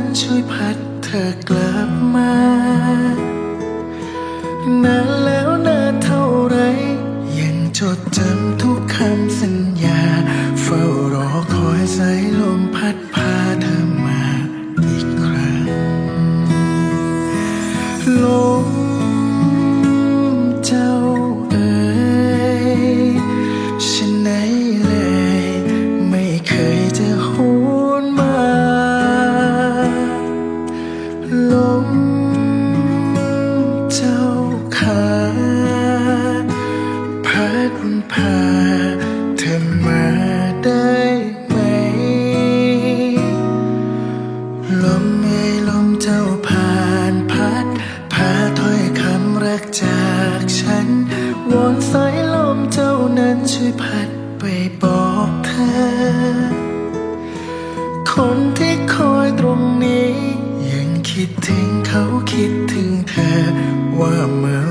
นั้นช่วยพัดเธอกลับมานานแล้วนานเท่าไร ยังจดจำทุกคำสัญญา พาเธอมาได้ไหม ลมเอ่ยลมเจ้าผ่านพัด พาถ้อยคำรักจากฉัน วอนสายลมเจ้านั้นช่วยพัดไปบอกเธอ คนที่คอยตรงนี้ ยังคิดถึงเขาคิดถึงเธอว่าเมื่อ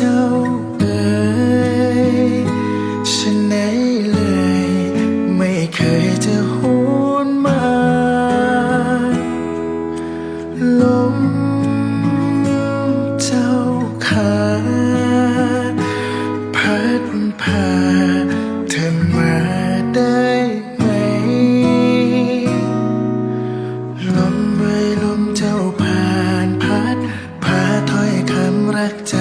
เจ้าเอ๋ยฉันไหนเลย ไม่เคยจะหวนมา ลมเจ้าขาพัดพาเธอมาได้ไหม ลมไอ่ลมเจ้าผ่านพัดพาถ้อยคำรักใจ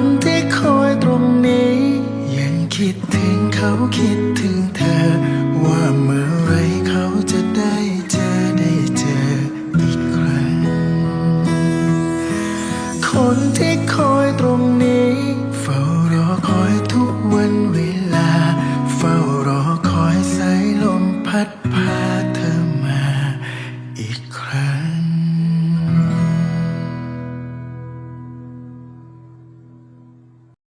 นที่คอยตรงนี้ ยังคิดถึงเขาคิดถึงเธอ ว่าเมื่อไรเขาจะได้เจอได้เจออีกครั้ง คนที่คอยตรงนี้ เฝ้ารอคอยทุ